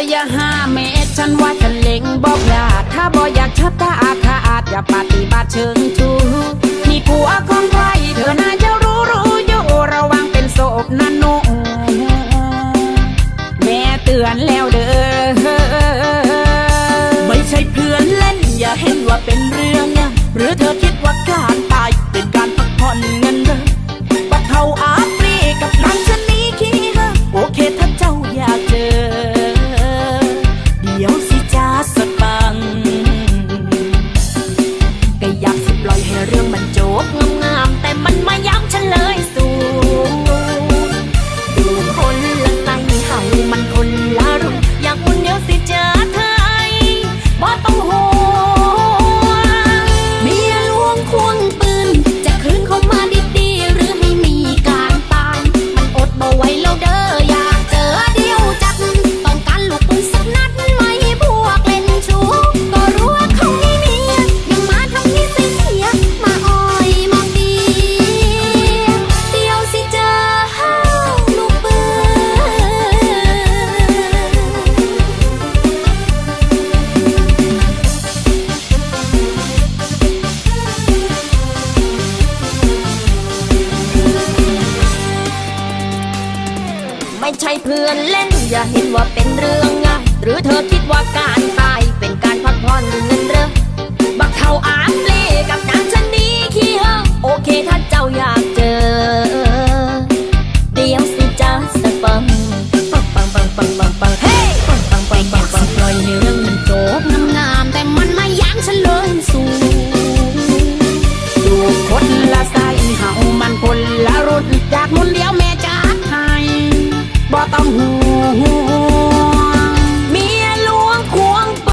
ละยะห้าเมตรฉันว่าฉันเล็งบอกลาถ้าบ่อยากชัดตาอาฆาตอย่าปฏิบัติเชิงชูนี่ผัวของใครเธอน่าจะรู้รู้อยู่ระวังเป็นศพนันนุ่แม่เตือนแล้วเด้อไม่ใช่เพื่อนเล่นอย่าเห็นว่าเป็นเรื่องหรือเธอคิดว่าก้า ใช่เพื่อนเล่น อย่าเห็นว่าเป็นเรื่องง่ายหรือเธอคิดว่าการตายเป็นการพักผ่อนเงินเรือบักเขาอาบเล่กับนางชนีขี้เหอะโอเคถ้าเจ้าอยากเจอ เดี๋ยวสิจ้าสปังปังปังปังปังปังปังเฮ้ปังปังปังปังปังปล่อยให้เรื่องมันจบงามๆแต่มันไมาย้างฉันเลยสูงดูคนละไซเห่ามันคนละรุ่นจากมุนเดียว ต้องหู